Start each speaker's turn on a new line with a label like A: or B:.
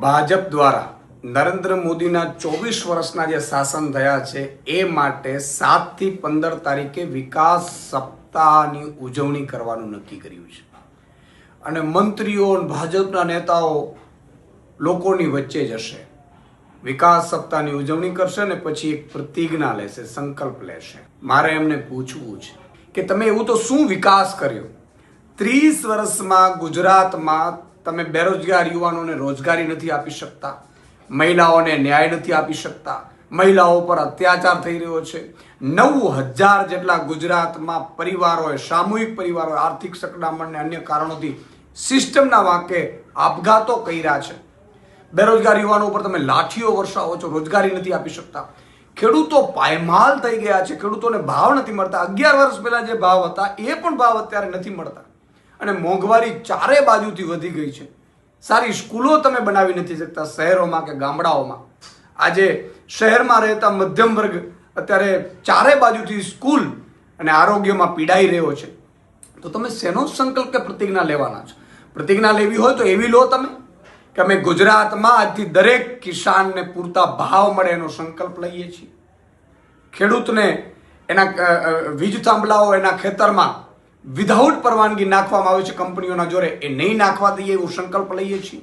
A: ભાજપ દ્વારા નરેન્દ્ર મોદીના ચોવીસ વર્ષના જે શાસન થયા છે, એ માટે સાતથી પંદર તારીખે વિકાસ સપ્તાહની ઉજવણી કરવાનું નક્કી કર્યું છે. અને મંત્રીઓ ભાજપના નેતાઓ લોકોની વચ્ચે જશે વિકાસ સપ્તાહની ઉજવણી કરશે ને પછી એક પ્રતિજ્ઞા લેશે, સંકલ્પ લેશે. મારે એમને પૂછવું છે કે તમે એવું તો શું વિકાસ કર્યો? ત્રીસ વર્ષમાં ગુજરાતમાં તમે બેરોજગાર યુવાનોને રોજગારી નથી આપી શકતા, મહિલાઓને ન્યાય નથી આપી શકતા, મહિલાઓ પર અત્યાચાર થઈ રહ્યો છે. નવ હજાર જેટલા ગુજરાતમાં પરિવારોએ, સામૂહિક પરિવારોએ આર્થિક સકડામણને અન્ય કારણોથી સિસ્ટમના વાંકે આપઘાતો કર્યા છે. બેરોજગાર યુવાનો ઉપર તમે લાઠીઓ વરસાવો છો, રોજગારી નથી આપી શકતા. ખેડૂતો પાયમાલ થઈ ગયા છે, ખેડૂતોને ભાવ નથી મળતા. અગિયાર વર્ષ પહેલાં જે ભાવ હતા, એ પણ ભાવ અત્યારે નથી મળતા. અને મોંઘવારી ચારે બાજુથી વધી ગઈ છે. સારી સ્કૂલો તમે બનાવી નથી શકતા શહેરોમાં કે ગામડાઓમાં. આજે શહેરમાં રહેતા મધ્યમ વર્ગ અત્યારે ચારે બાજુથી સ્કૂલ અને આરોગ્યમાં પીડાઈ રહ્યો છે. તો તમે શેનો સંકલ્પ કે પ્રતિજ્ઞા લેવાના છો? પ્રતિજ્ઞા લેવી હોય તો એવી લો તમે કે અમે ગુજરાતમાં આજથી દરેક કિસાનને પૂરતા ભાવ મળે એનો સંકલ્પ લઈએ છીએ. ખેડૂતને એના વીજ થાંભલાઓ એના ખેતરમાં વિધાઉટ પરવાનગી નાખવામાં આવે છે કંપનીઓના જોરે, એ નહીં નાખવા દઈએ એવો સંકલ્પ લઈએ છીએ?